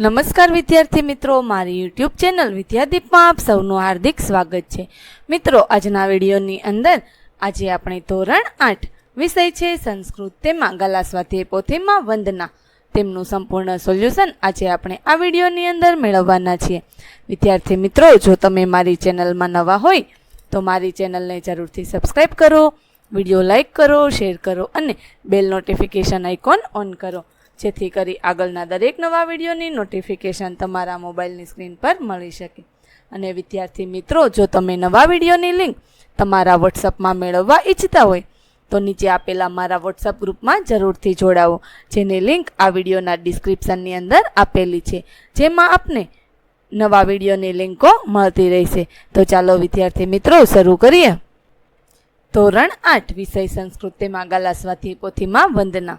નમસ્કાર વિદ્યાર્થી મિત્રો, મારી યુટ્યુબ ચેનલ વિદ્યાદીપમાં આપ સૌનું હાર્દિક સ્વાગત છે. મિત્રો, આજના વિડીયોની અંદર આજે આપણે ધોરણ આઠ વિષય છે, સંસ્કૃત તેમાં, ગલા સ્વાધ્યાય પોથીમાં, વંદના તેમનું સંપૂર્ણ સોલ્યુશન આજે આપણે આ વિડીયોની અંદર મેળવવાના છીએ. વિદ્યાર્થી મિત્રો, જો તમે મારી ચેનલમાં નવા હોય, તો મારી ચેનલને જરૂરથી સબસ્ક્રાઈબ કરો, વીડિયો લાઇક કરો, શેર કરો અને બેલ નોટિફિકેશન આઇકોન ઓન કરો. જેથી કરી આગળના દરેક નવા વિડીયોની નોટિફિકેશન તમારા મોબાઈલની સ્ક્રીન પર મળી શકે. અને વિદ્યાર્થી મિત્રો, જો તમે નવા વિડીયોની લિંક તમારા વોટ્સઅપમાં મેળવવા ઈચ્છતા હોય, તો નીચે આપેલા મારા વોટ્સઅપ ગ્રુપમાં જરૂરથી જોડાવો, જેની લિંક આ વિડીયોના ડિસ્ક્રિપ્શનની અંદર આપેલી છે. જેમાં આપને નવા વિડીયોની લિંકો મળતી રહેશે. તો ચાલો વિદ્યાર્થી મિત્રો, શરૂ કરીએ. ધોરણ આઠ, વિષય સંસ્કૃત તેમાં ગાલાસ્વાથી પોથીમાં વંદના.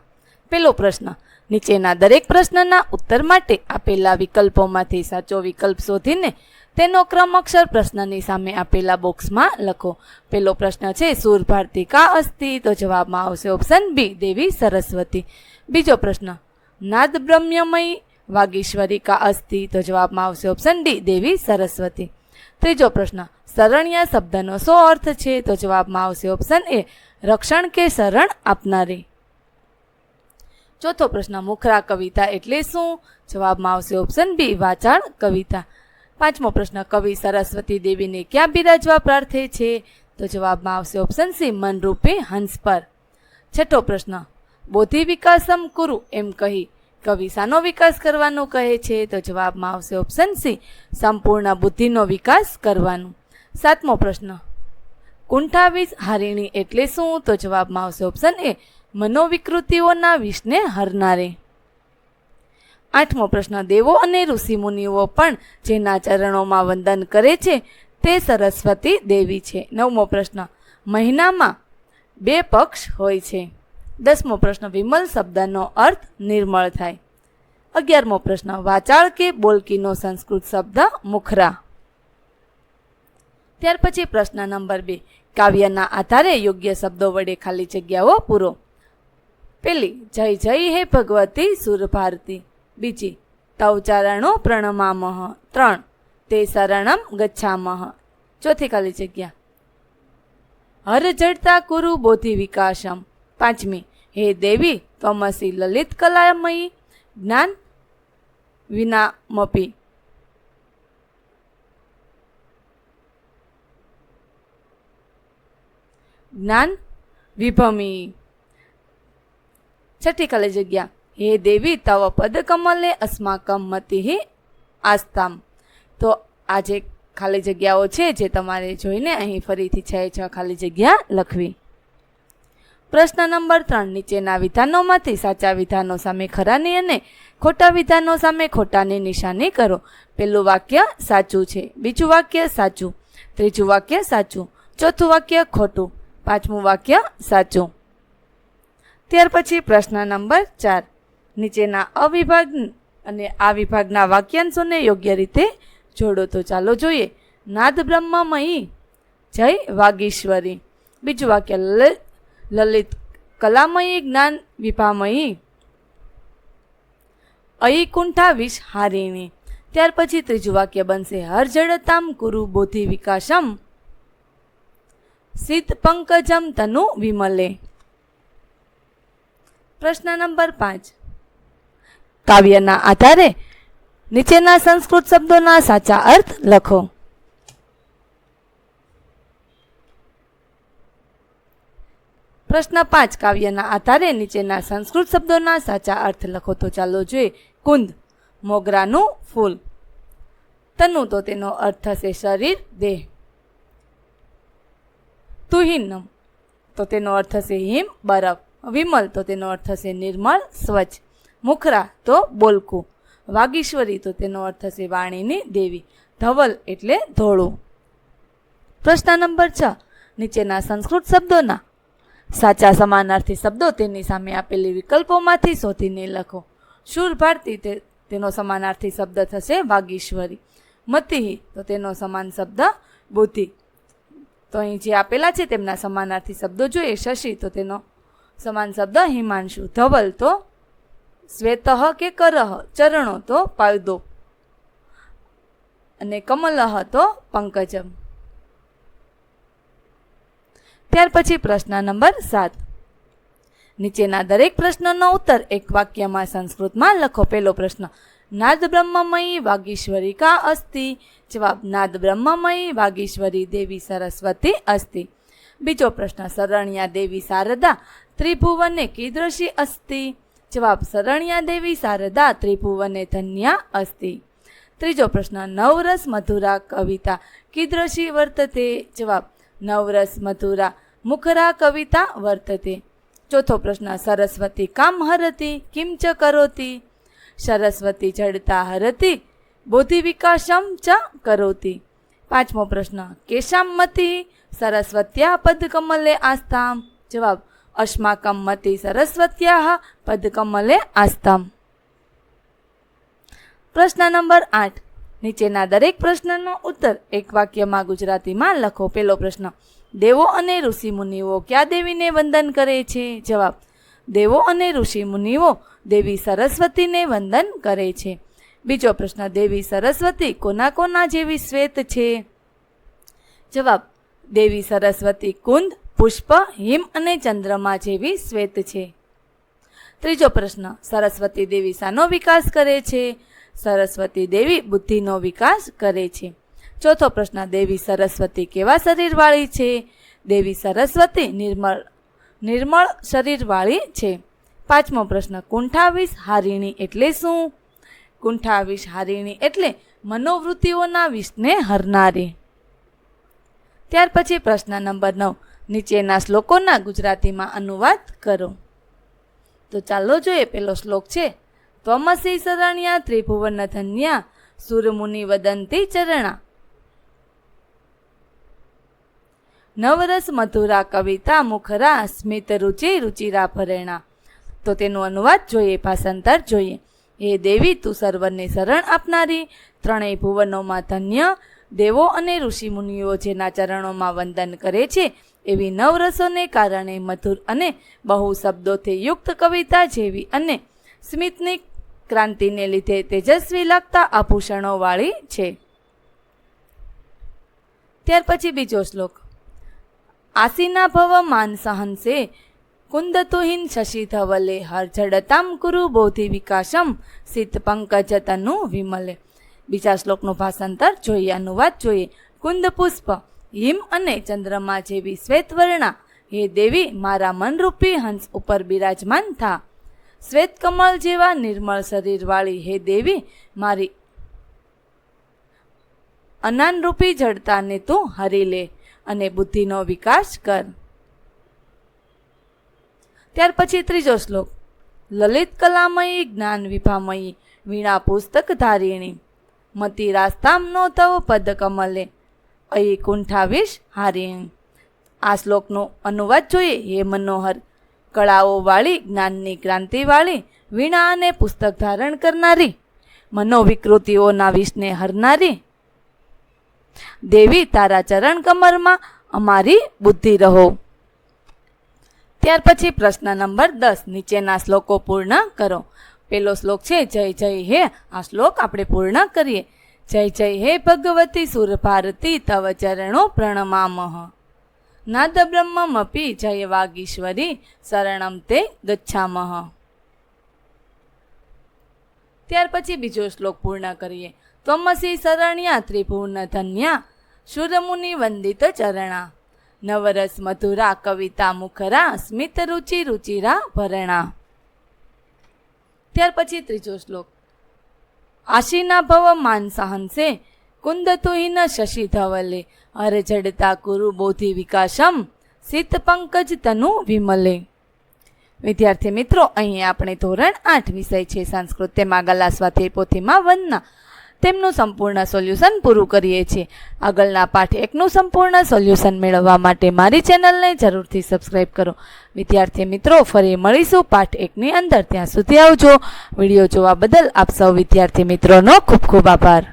પેલો પ્રશ્ન. નીચેના દરેક પ્રશ્નના ઉત્તર માટે આપેલા વિકલ્પોમાંથી સાચો વિકલ્પ શોધીને તેનો ક્રમ અક્ષર પ્રશ્નની સામે આપેલા બોક્સમાં લખો. પેલો પ્રશ્ન છે, સુર ભારતી કા અસ્તિ તો જવાબમાં આવશે ઓપ્શન બી, દેવી સરસ્વતી. બીજો પ્રશ્ન, નાદ બ્રહ્મ્યમય વાગીશ્વરી કા અસ્થિ? તો જવાબમાં આવશે ઓપ્શન ડી, દેવી સરસ્વતી. ત્રીજો પ્રશ્ન, શરણ્ય શબ્દનો શો અર્થ છે? તો જવાબમાં આવશે ઓપ્શન એ, રક્ષણ કે શરણ આપનારી. ચોથો પ્રશ્ન, મુખરા કવિતા એટલે શું? જવાબમાં આવશે ઓપ્શન બી વાચાળ કવિતા. પાંચમો પ્રશ્ન, કવિ સરસ્વતી દેવીને ક્યાં બિરાજવા પ્રાર્થે છે? તો જવાબમાં આવશે ઓપ્શન સી મનરૂપી હંસ પર. છઠ્ઠો પ્રશ્ન, બોધિ વિકાસમ કુરુ એમ કહી કવિ શાનો વિકાસ કરવાનો કહે છે? તો જવાબમાં આવશે ઓપ્શન સી સંપૂર્ણ બુદ્ધિનો વિકાસ કરવાનો. સાતમો પ્રશ્ન, કુંઠાવીસ હારિણી એટલે શું? તો જવાબમાં આવશે ઓપ્શન એ મનોવિકૃતિઓના વિષને હરનારે. આઠમો પ્રશ્ન, દેવો અને ઋષિમુનિઓ પણ જેના ચરણોમાં વંદન કરે છે, તે સરસ્વતી દેવી છે. નવમો પ્રશ્ન, મહિનામાં બે પક્ષ હોય છે. દસમો પ્રશ્ન, વિમલ શબ્દનો અર્થ નિર્મળ થાય. અગિયારમો પ્રશ્ન, વાચાળ કે બોલકીનો સંસ્કૃત શબ્દ મુખરા. ત્યાર પછી પ્રશ્ન નંબર બે, કાવ્યના આધારે યોગ્ય શબ્દો વડે ખાલી જગ્યાઓ પૂરો. પેલી, જય જય હે ભગવતી સુર ભારતી બીજી, તવ ચારણો પ્રણમામહ. ત્રણ, તે શરણમ ગચ્છામહ. ચોથી ખાલી જગ્યા. હર જડતા કુરુ બોધિ વિકાસમ. પાંચમી, હે દેવી, ત્વમસી લલિત કલામયી. જ્ઞાન વિનામપી. જ્ઞાન વિભમી. છઠ્ઠી ખાલી જગ્યા. હે દેવી, તવ પદ કમલે અસ્માકમ મતિ આસ્તામ તો આ જે ખાલી જગ્યાઓ છે જે તમારે જોઈને અહીં ફરીથી છ છ ખાલી જગ્યા લખવી. પ્રશ્ન નંબર ત્રણ, નીચેના વિધાનોમાંથી સાચા વિધાનો સામે ખરાની અને ખોટા વિધાનો સામે ખોટાની નિશાની કરો. પેલું વાક્ય સાચું છે, બીજું વાક્ય સાચું, ત્રીજું વાક્ય સાચું, ચોથું વાક્ય ખોટું, પાંચમું વાક્ય સાચું. ત્યાર પછી પ્રશ્ન નંબર ચાર. નીચેના અવિભાગ અને આ વિભાગના વાક્યાંશોને યોગ્ય રીતે જોડો તો ચાલો જોઈએ. નાદ બ્રહ્મમયી. જય વાગીશ્વરી. બીજું વાક્ય લલિત લલિત કલામયી જ્ઞાન વિભામયી. અયકુંઠા વિષ હારિણી. ત્યાર પછી ત્રીજું વાક્ય બનશે, હર જડતામ કુરુ બોધિ વિકાસમ. સિદ્ધ પંકજમ તનુ વિમલે. પ્રશ્ન નંબર પાંચ. કાવ્યના આધારે નીચેના સંસ્કૃત શબ્દોના સાચા અર્થ લખો. પ્રશ્ન પાંચ. કાવ્યના આધારે નીચેના સંસ્કૃત શબ્દોના સાચા અર્થ લખો તો ચાલો જોઈએ. કુંદ, મોગરાનું ફૂલ. તનુ તો તેનો અર્થ થશે શરીર, દેહ. તુહિનમ તો તેનો અર્થ થશે હિમ, બરફ. વિમલ તો તેનો અર્થ થશે નિર્મળ સ્વચ્છ. મુખરા તો બોલકું. વાગીશ્વરી તો તેનો અર્થ થશે વાણીની દેવી. ધવલ એટલે ધોળું. પ્રશ્ન નંબર છ. નીચેના સંસ્કૃત શબ્દોના. સાચા સમાનાર્થી શબ્દો તેની સામે આપેલી વિકલ્પોમાંથી શોધીને લખો. શૂર ભારતી તે, તેનો સમાનાર્થી શબ્દ થશે વાગીશ્વરી. મતિહી તો તેનો સમાન શબ્દ બુદ્ધિ. તો અહીં જે આપેલા છે તેમના સમાનાર્થી શબ્દો જોઈએ. શશી તો તેનો સમાન શબ્દ હિમાંશુ ધવલ તો શ્વેતઃ કે કરહ ચરણો તો પાયદો. અને કમલહ તો પંકજમ. ત્યાર પછી પ્રશ્ન નંબર સાત. નીચેના દરેક પ્રશ્નનો ઉત્તર એક વાક્યમાં સંસ્કૃતમાં લખો. પેલો પ્રશ્ન, નાદ બ્રહ્મમયી વાગીશ્વરી કા અસ્તિ? જવાબ, નાદ બ્રહ્મમયી વાગીશ્વરી દેવી સરસ્વતી અસ્તિ. બીજો પ્રશ્ન, શરણ્યા દેવી શારદા ત્રિભુવને કીદૃશી અસ્તિ? જવાબ શરણ્યા દેવી, શારદા ત્રિભુવને ધન્યા અસ્તિ. ત્રીજો પ્રશ્ન, નવરસ મધુરા કવિતા કીદૃશી વર્તતે? જવાબ, નવરસ મધુરા મુખરા કવિતા વર્તતે. ચોથો પ્રશ્ન, સરસ્વતી કામ હરતી, કિમ ચ કરોતી? સરસ્વતી જડતા હરતી, બોધિ વિકાસમ ચ કરોતી. પાંચમો પ્રશ્ન કેશામતી સરસ્વત્યા પદ કમલે આસ્થામ? જવાબ અસ્માકમ મતિ સરસ્વત્યા પદકમલે આસ્તમ પ્રશ્ન નંબર આઠ નીચેના દરેક પ્રશ્નનો ઉત્તર એક વાક્યમાં ગુજરાતીમાં લખો. પેલો પ્રશ્ન, દેવો અને ઋષિ મુનિઓ કયા દેવીને વંદન કરે છે? જવાબ, દેવો અને ઋષિ મુનિઓ દેવી સરસ્વતીને વંદન કરે છે. બીજો પ્રશ્ન, દેવી સરસ્વતી કોના કોના જેવી શ્વેત છે? જવાબ, દેવી સરસ્વતી કુંદ પુષ્પ, હિમ અને ચંદ્રમા જેવી શ્વેત છે. ત્રીજો પ્રશ્ન, સરસ્વતી દેવી શાનો વિકાસ કરે છે? સરસ્વતી દેવી બુદ્ધિનો વિકાસ કરે છે. ચોથો પ્રશ્ન, દેવી સરસ્વતી કેવા શરીરવાળી છે? દેવી સરસ્વતી નિર્મળ નિર્મળ શરીરવાળી છે. પાંચમો પ્રશ્ન કુંઠાવીસ હારિણી એટલે શું? કુંઠાવીસ હારિણી એટલે મનોવૃત્તિઓના વિષને હરનારી. ત્યાર પછી પ્રશ્ન નંબર નવ નીચેના શ્લોકોના ગુજરાતીમાં અનુવાદ કરો. તો ચાલો જોઈએ પેલો શ્લોક છે ત્વમસી શરણ્યા ત્રિભુવન ધન્યા સુરમુનિ વદંતી ચરણા. નવરસ મધુરા કવિતા મુખરા સ્મિત રુચિ રુચિરા ભરેણા. તો તેનું અનુવાદ જોઈએ, ભાષાંતર જોઈએ. હે દેવી, તું સર્વને શરણ આપનારી. ત્રણેય ભુવનોમાં ધન્ય દેવો અને ઋષિમુનિઓ જેના ચરણોમાં વંદન કરે છે, એવી નવરસોને કારણે મધુર અને બહુ શબ્દોથી યુક્ત કવિતા જેવી અને સ્મિતની ક્રાંતિને લીધે તેજસ્વી લાગતા આભૂષણોવાળી છે. ત્યાર પછી બીજો શ્લોક. આસીના ભવ માન સહનસે, કુંદતુહીન શશી ધવલે, હર જડતામ કુરુ બોધિ વિકાસમ સિત પંકજ તનુ વિમલે. બીજા શ્લોકનું ભાષાંતર જોઈએ, અનુવાદ જોઈએ. કુંદ પુષ્પ હિમ અને ચંદ્રમા જેવી શ્વેતવર્ણા, હે દેવી, મારા મનરૂપી હંસ ઉપર બિરાજમાન થા. શ્વેત કમળ જેવા નિર્મળ શરીરવાળી હે દેવી, મારી અનાનરૂપી જડતાને તું હરી લે અને બુદ્ધિનો વિકાસ કર. ત્યાર પછી ત્રીજો શ્લોક. લલિત કલામયી જ્ઞાન વિભામયી, વીણા પુસ્તક ધારિણી. મતી રાસ્તામ નો તવ પદ કમલે. અહી કુંઠાવીશ હારિણી. આ શ્લોકનો અનુવાદ જોઈએ હે મનોહર. કળાઓવાળી જ્ઞાનની ક્રાંતિવાળી વીણા અને પુસ્તક ધારણ કરનારી, મનોવિકૃતિઓના વિષને હરનારી. દેવી તારા ચરણ કમરમાં અમારી બુદ્ધિ રહો. ત્યાર પછી પ્રશ્ન નંબર દસ નીચેના શ્લોકો પૂર્ણ કરો. પેલો શ્લોક છે, જય જય, હે. આ શ્લોક આપણે પૂર્ણ કરીએ. જય જય, હે ભગવતી સુરભારતી, તવ ચરણો પ્રણમામહ. નાદ બ્રહ્મમપી જય વાગીશ્વરી, શરણમ તે ગચ્છામહ. ત્યાર પછી બીજો શ્લોક પૂર્ણ કરીએ. ત્વમસી શરણ્યા, ત્રિભુવન ધન્યા, શુરમુનિ વંદિત ચરણા. નવરસ મધુરા, કવિતા મુખરા, સ્મિત રુચિ રુચિરા ભરણા. ત્યાર પછી ત્રીજો શ્લોક. આશીના ભવ માન સહનસે કુંદ તુહિન શશી ધવલે હર જડતા કુરુ બોધિ વિકાસમ સિત પંકજ તનુ વિમલે. વિદ્યાર્થી મિત્રો, અહીં આપણે ધોરણ આઠ વિષય છે, સંસ્કૃત તેમાં ગલા પોથીમાં વંદના તેમનું સંપૂર્ણ સોલ્યુશન પૂરું કરીએ છીએ. આગળના પાઠ એકનું સંપૂર્ણ સોલ્યુશન મેળવવા માટે મારી ચેનલને જરૂરથી સબસ્ક્રાઈબ કરો. વિદ્યાર્થી મિત્રો, ફરી મળીશું પાઠ એકની અંદર. ત્યાં સુધી આવજો. વીડિયો જોવા બદલ આપ સૌ વિદ્યાર્થી મિત્રોનો ખૂબ ખૂબ આભાર.